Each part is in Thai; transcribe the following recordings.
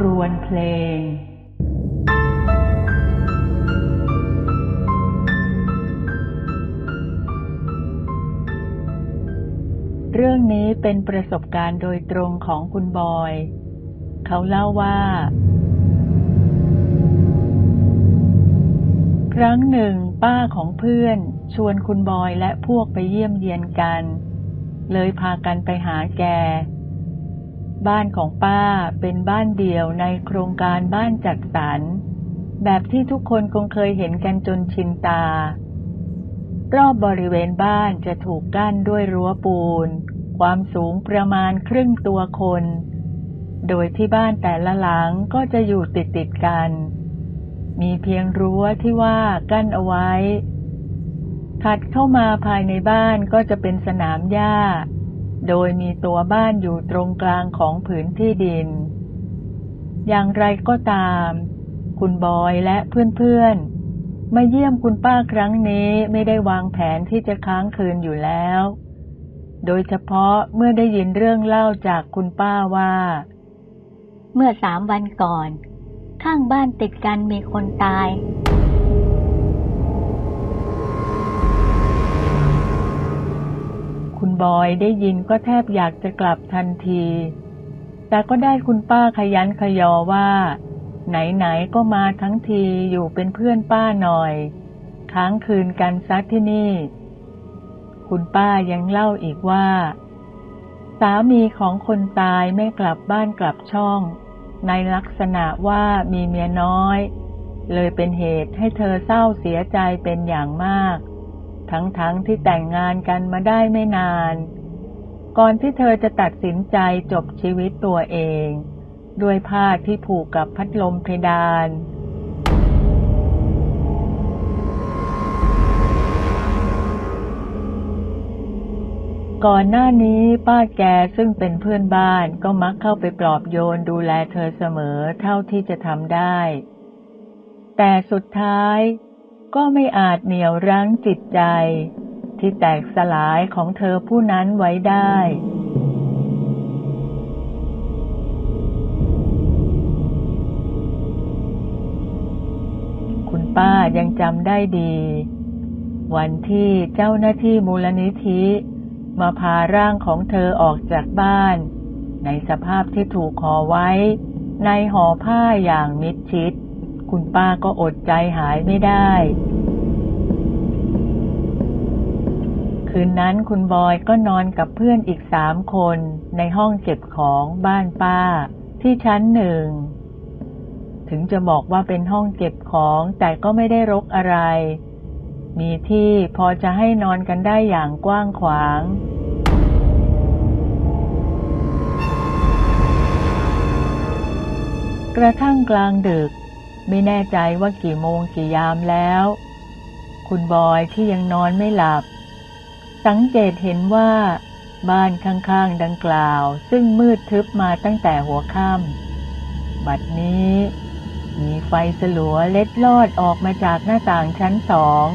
ครวญเพลงเรื่องนี้เป็นประสบการณ์โดยตรงของคุณบอย เขาเล่าว่า ครั้งหนึ่งป้าของเพื่อนชวนคุณบอยและพวกไปเยี่ยมเยียนกัน เลยพากันไปหาแก บ้านของป้าเป็นบ้านเดี่ยวในโครงการบ้านจัดสรรแบบที่ทุกคนคงเคยเห็นกันจนชินตา รอบบริเวณบ้านจะถูกกั้นด้วยรั้วปูน ความสูงประมาณครึ่งตัวคน โดยที่บ้านแต่ละหลังก็จะอยู่ติดติดกัน มีเพียงรั้วที่ว่ากั้นเอาไว้ ถัดเข้ามาภายในบ้านก็จะเป็นสนามหญ้า โดยมีตัวบ้านอยู่ตรงกลางของผืนที่ดิน อย่างไรก็ตาม คุณบอยและเพื่อนๆ มาเยี่ยมคุณป้าครั้งนี้ไม่ได้วางแผนที่จะค้างคืนอยู่แล้ว โดยเฉพาะเมื่อได้ยินเรื่องเล่าจากคุณป้าว่า เมื่อสามวันก่อน ข้างบ้านติดกันมีคนตาย คุณบอยได้ยินก็แทบอยากจะกลับทันที แต่ก็ได้คุณป้าขยันขยอว่า ไหนๆก็มาทั้งทีอยู่เป็นเพื่อนป้าหน่อย ค้างคืนกันซัดที่นี่ คุณป้ายังเล่าอีกว่า สามีของคนตายไม่กลับบ้านกลับช่อง ในลักษณะว่ามีเมียน้อย เลยเป็นเหตุให้เธอเศร้าเสียใจเป็นอย่างมาก ทั้งๆทที่แต่งงานกันมาได้ไม่นาน ก่อนที่เธอจะตัดสินใจจบชีวิตตัวเอง ด้วยผ้าที่ผูกกับพัดลมเพดานก่อนหน้านี้ป้าแกซึ่งเป็นเพื่อนบ้านก็มักเข้าไปปลอบโยนดูแลเธอเสมอเท่าที่จะทำได้ แต่สุดท้าย ก็ไม่อาจเหนี่ยวรั้งจิตใจ ที่แตกสลายของเธอผู้นั้นไว้ได้คุณป้ายังจำได้ดี วันที่เจ้าหน้าที่มูลนิธิ มาพาร่างของเธอออกจากบ้าน ในสภาพที่ถูกห่อไว้ ในห่อผ้าอย่างมิดชิด คุณป้าก็อดใจหายไม่ได้ คืนนั้นคุณบอยก็นอนกับเพื่อนอีกสามคนในห้องเก็บของบ้านป้าที่ชั้นหนึ่ง ถึงจะบอกว่าเป็นห้องเก็บของแต่ก็ไม่ได้รกอะไร มีที่พอจะให้นอนกันได้อย่างกว้างขวางกระทั่งกลางดึก ไม่แน่ใจว่ากี่โมงกี่ยามแล้ว คุณบอยที่ยังนอนไม่หลับ สังเกตเห็นว่า บ้านข้างๆดังกล่าว ซึ่งมืดทึบมาตั้งแต่หัวค่ำบัดนี้ มีไฟสลัวเล็ดลอดออกมาจากหน้าต่างชั้นสอง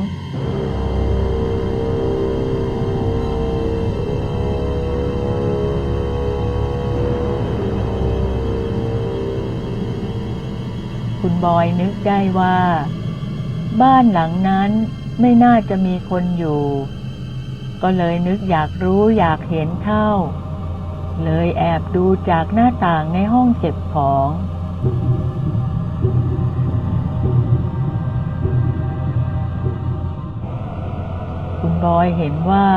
คุณบอยนึกได้ว่า บ้านหลังนั้นไม่น่าจะมีคนอยู่ ก็เลยนึกอยากรู้อยากเห็นเท่าเลยแอบดูจากหน้าต่างในห้องเก็บของ คุณบอยเห็นว่า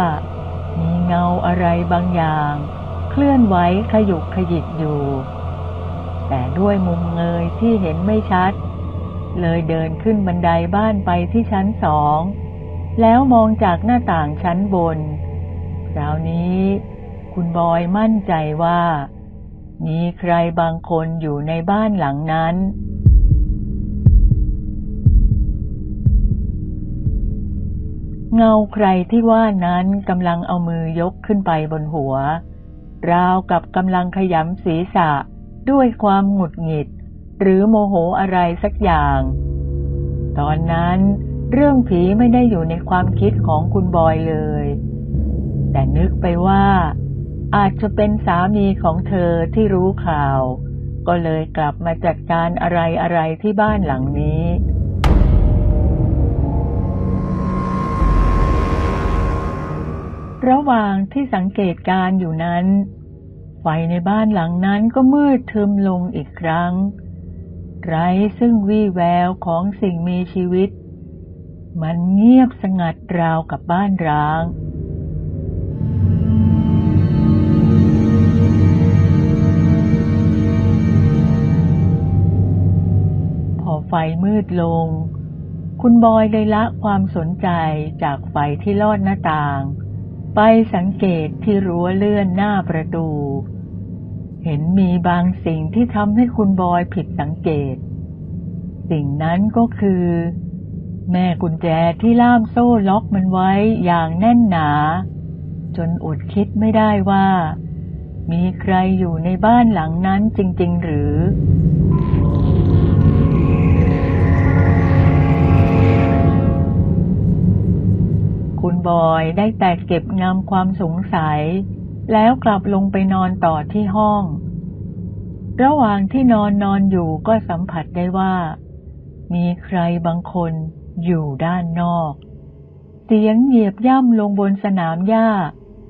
มีเงาอะไรบางอย่าง เคลื่อนไหวขยุกขยิกอยู่ แต่ด้วยมุมเงยที่เห็นไม่ชัด เลยเดินขึ้นบันไดบ้านไปที่ชั้นสอง แล้วมองจากหน้าต่างชั้นบน คราวนี้ คุณบอยมั่นใจว่า มีใครบางคนอยู่ในบ้านหลังนั้นเงาใครที่ว่านั้นกำลังเอามือยกขึ้นไปบนหัว ราวกับกำลังขยำศีรษะ ด้วยความหงุดหงิด หรือโมโหอะไรสักอย่าง ตอนนั้นเรื่องผีไม่ได้อยู่ในความคิดของคุณบอยเลย แต่นึกไปว่า อาจจะเป็นสามีของเธอที่รู้ข่าว ก็เลยกลับมาจัดการอะไรอะไรๆที่บ้านหลังนี้ระหว่างที่สังเกตการอยู่นั้น ไฟในบ้านหลังนั้นก็มืดทึมลงอีกครั้ง ไร้ซึ่งวี่แววของสิ่งมีชีวิต มันเงียบสงัดราวกับบ้านร้างพอไฟมืดลง คุณบอยเลยละความสนใจจากไฟที่ลอดหน้าต่าง ไปสังเกตที่รั้วเลื่อนหน้าประตู เห็นมีบางสิ่งที่ทำให้คุณบอยผิดสังเกต สิ่งนั้นก็คือ แม่กุญแจที่ล่ามโซ่ล็อกมันไว้อย่างแน่นหนา จนอดคิดไม่ได้ว่า มีใครอยู่ในบ้านหลังนั้นจริง ๆ หรือคุณบอยได้แต่เก็บงำความสงสัย แล้วกลับลงไปนอนต่อที่ห้อง ระหว่างที่นอนนอนอยู่ก็สัมผัสได้ว่า มีใครบางคนอยู่ด้านนอก เสียงเหยียบย่ำลงบนสนามหญ้า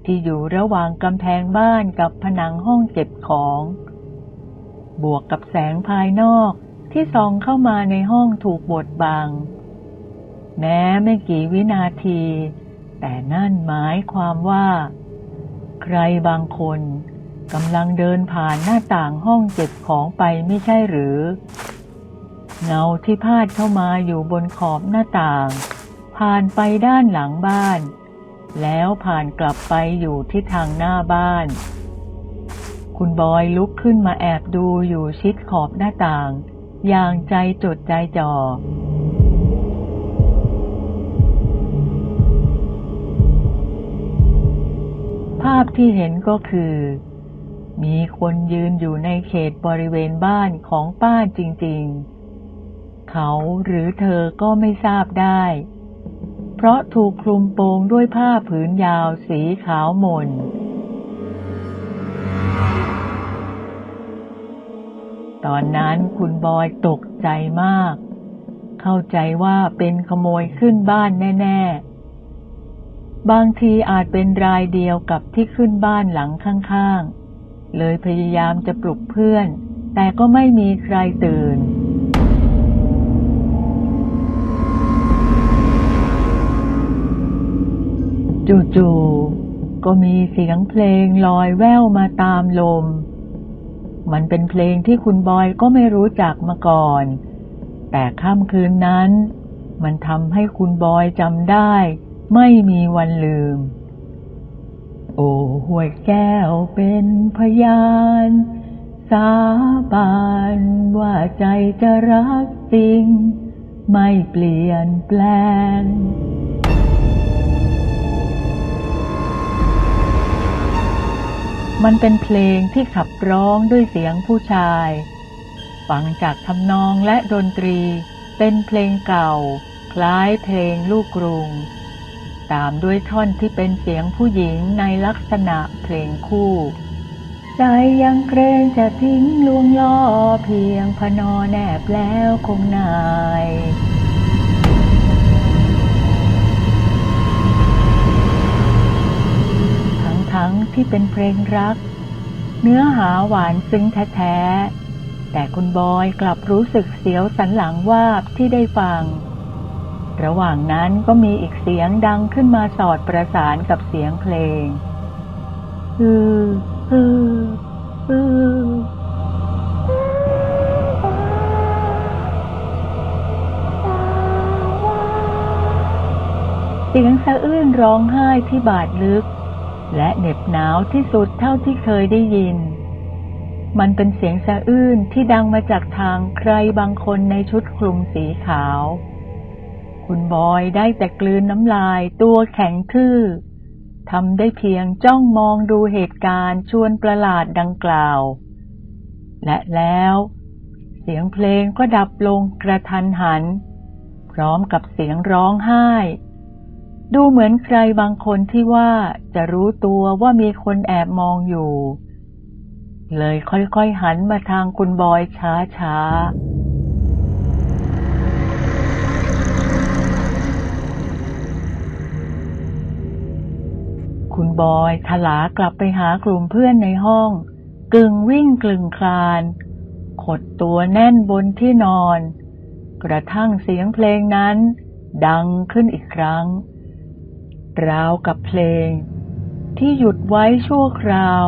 ที่อยู่ระหว่างกำแพงบ้านกับผนังห้องเก็บของ บวกกับแสงภายนอกที่ส่องเข้ามาในห้องถูกบดบัง แม้ไม่กี่วินาที แต่นั่นหมายความว่า ใครบางคนกำลังเดินผ่านหน้าต่างห้องเก็บของไปไม่ใช่หรือ เงาที่พาดเข้ามาอยู่บนขอบหน้าต่าง ผ่านไปด้านหลังบ้าน แล้วผ่านกลับไปอยู่ที่ทางหน้าบ้าน คุณบอยลุกขึ้นมาแอบดูอยู่ชิดขอบหน้าต่าง อย่างใจจดใจจ่อ ที่เห็นก็คือ มีคนยืนอยู่ในเขตบริเวณบ้านของป้าจริงๆ เขาหรือเธอก็ไม่ทราบได้ เพราะถูกคลุมโปงด้วยผ้าผืนยาวสีขาวหม่นตอนนั้นคุณบอยตกใจมาก เข้าใจว่าเป็นขโมยขึ้นบ้านแน่ ๆ บางทีอาจเป็นรายเดียวกับที่ขึ้นบ้านหลังข้างๆ เลยพยายามจะปลุกเพื่อน แต่ก็ไม่มีใครตื่น จู่ๆก็มีเสียงเพลงลอยแว่วมาตามลม มันเป็นเพลงที่คุณบอยก็ไม่รู้จักมาก่อน แต่ค่ำคืนนั้น มันทำให้คุณบอยจำได้ ไม่มีวันลืม โอ้ห้วยแก้วเป็นพยาน สาบานว่าใจจะรักจริง ไม่เปลี่ยนแปลงมันเป็นเพลงที่ขับร้องด้วยเสียงผู้ชาย ฟังจากทำนองและดนตรี เป็นเพลงเก่า คล้ายเพลงลูกกรุง ตามด้วยท่อนที่เป็นเสียงผู้หญิงในลักษณะเพลงคู่ ใจยังเกรงจะทิ้งลวงล่อเพียงพนอแนบแล้วคงนายทั้งๆที่เป็นเพลงรัก เนื้อหาหวานซึ้งแท้ๆแต่คุณบอยกลับรู้สึกเสียวสันหลังวาบที่ได้ฟัง ระหว่างนั้นก็มีอีกเสียงดังขึ้นมาสอดประสานกับเสียงเพลงฮือฮือฮือเสียงสะอื้นร้องไห้ที่บาดลึก และเหน็บหนาวที่สุดเท่าที่เคยได้ยิน มันเป็นเสียงสะอื้นที่ดังมาจากทางใครบางคนในชุดคลุมสีขาว คุณบอยได้แต่กลืนน้ำลายตัวแข็งทื่อทำได้เพียงจ้องมองดูเหตุการณ์ชวนประหลาดดังกล่าว และแล้ว เสียงเพลงก็ดับลงกระทันหัน พร้อมกับเสียงร้องไห้ ดูเหมือนใครบางคนที่ว่าจะรู้ตัวว่ามีคนแอบมองอยู่ เลยค่อยๆหันมาทางคุณบอยช้าๆ คุณบอยถลากลับไปหากลุ่มเพื่อนในห้อง กึ่งวิ่งกลึงคลาน ขดตัวแน่นบนที่นอน กระทั่งเสียงเพลงนั้น ดังขึ้นอีกครั้ง ราวกับเพลง ที่หยุดไว้ชั่วคราว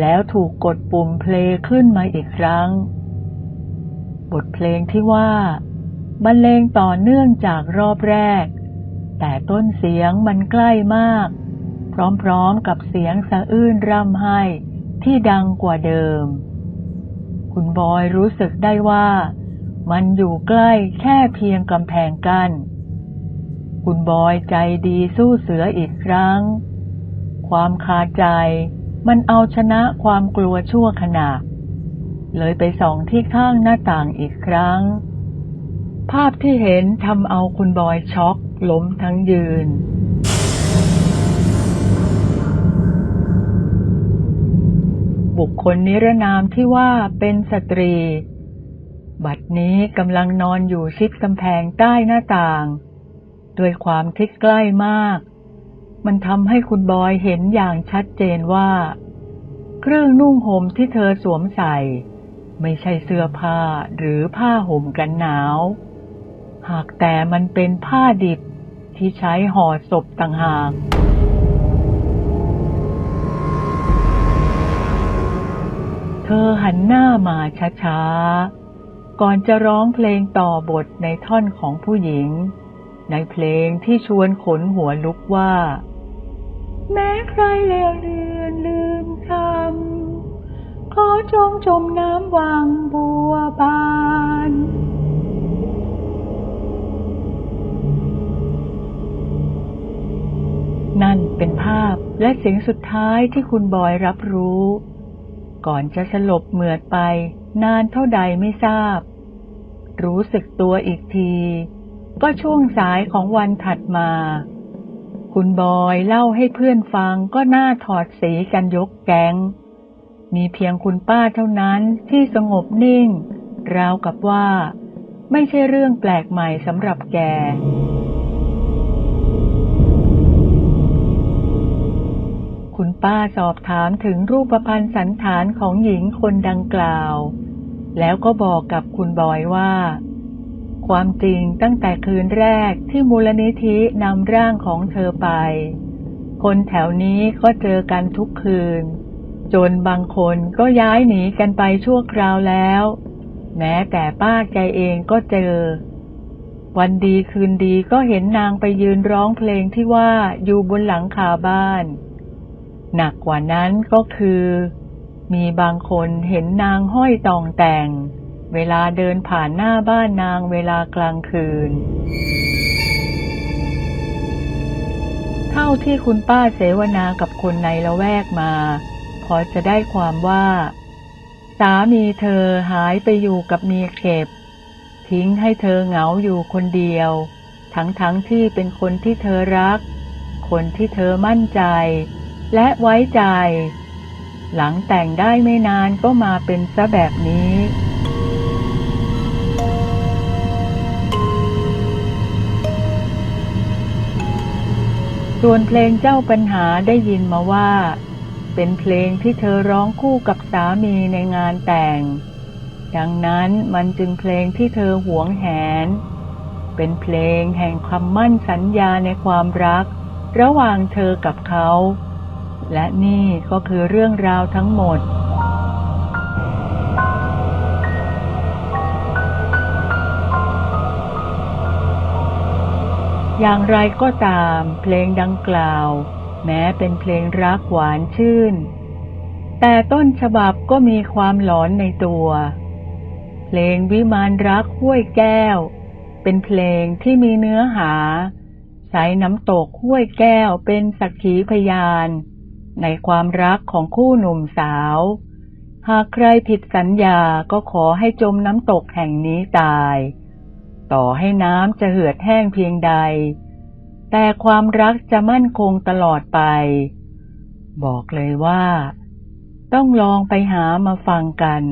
แล้วถูกกดปุ่มเพลงขึ้นมาอีกครั้ง บทเพลงที่ว่าบรรเลงต่อเนื่องจากรอบแรก แต่ต้นเสียงมันใกล้มาก พร้อมๆกับเสียงสะอื้นร่ำไห้ที่ดังกว่าเดิม คุณบอยรู้สึกได้ว่า มันอยู่ใกล้แค่เพียงกำแพงกัน้น คุณบอยใจดีสู้เสืออีกครั้ง ความคาใจมันเอาชนะความกลัวชั่วขณะ เลยไปส่องที่ข้างหน้าต่างอีกครั้ง ภาพที่เห็นทำเอาคุณบอยช็อกล้มทั้งยืน บุคคลนิรนามที่ว่าเป็นสตรี บัดนี้กำลังนอนอยู่ชิดกำแพงใต้หน้าต่าง ด้วยความที่ใกล้มาก มันทำให้คุณบอยเห็นอย่างชัดเจนว่า เครื่องนุ่งห่มที่เธอสวมใส่ ไม่ใช่เสื้อผ้าหรือผ้าห่มกันหนาว หากแต่มันเป็นผ้าดิบที่ใช้ห่อศพต่างหาก เธอหันหน้ามาช้าๆ ก่อนจะร้องเพลงต่อบทในท่อนของผู้หญิง ในเพลงที่ชวนขนหัวลุกว่า แม้ใครเลวเลือนลืมคำขอจงจมน้ำวังบัวบานนั่นเป็นภาพและเสียงสุดท้ายที่คุณบอยรับรู้ ก่อนจะสลบเหมือดไป นานเท่าใดไม่ทราบ รู้สึกตัวอีกที ก็ช่วงสายของวันถัดมา คุณบอยเล่าให้เพื่อนฟังก็น่าถอดสีกันยกแก๊ง มีเพียงคุณป้าเท่านั้นที่สงบนิ่ง ราวกับว่า ไม่ใช่เรื่องแปลกใหม่สำหรับแก ป้าสอบถามถึงรูปพรรณสันฐานของหญิงคนดังกล่าว แล้วก็บอกกับคุณบอยว่า ความจริงตั้งแต่คืนแรกที่มูลนิธินำร่างของเธอไป คนแถวนี้ก็เจอกันทุกคืน จนบางคนก็ย้ายหนีกันไปชั่วคราวแล้ว แม้แต่ป้าแกเองก็เจอวันดีคืนดีก็เห็นนางไปยืนร้องเพลงที่ว่าอยู่บนหลังคาบ้าน หนักกว่านั้นก็คือ มีบางคนเห็นนางห้อยตองแต่ง เวลาเดินผ่านหน้าบ้านนางเวลากลางคืน เท่าที่คุณป้าเสวนากับคนในละแวกมา พอจะได้ความว่า สามีเธอหายไปอยู่กับเมียเก็บ ทิ้งให้เธอเหงาอยู่คนเดียว ทั้งๆทที่เป็นคนที่เธอรัก คนที่เธอมั่นใจ และไว้ใจ หลังแต่งได้ไม่นานก็มาเป็นซะแบบนี้ส่วนเพลงเจ้าปัญหาได้ยินมาว่า เป็นเพลงที่เธอร้องคู่กับสามีในงานแต่ง ดังนั้นมันจึงเพลงที่เธอหวงแหน เป็นเพลงแห่งคำมั่นสัญญาในความรัก ระหว่างเธอกับเขา และนี่ก็คือเรื่องราวทั้งหมด อย่างไรก็ตามเพลงดังกล่าว แม้เป็นเพลงรักหวานชื่น แต่ต้นฉบับก็มีความหลอนในตัว เพลงวิมานรักห้วยแก้ว เป็นเพลงที่มีเนื้อหาใช้น้ำตกห้วยแก้วเป็นสักขีพยาน ในความรักของคู่หนุ่มสาว หากใครผิดสัญญาก็ขอให้จมน้ำตกแห่งนี้ตาย ต่อให้น้ำจะเหือดแห้งเพียงใด แต่ความรักจะมั่นคงตลอดไป บอกเลยว่า ต้องลองไปหามาฟังกัน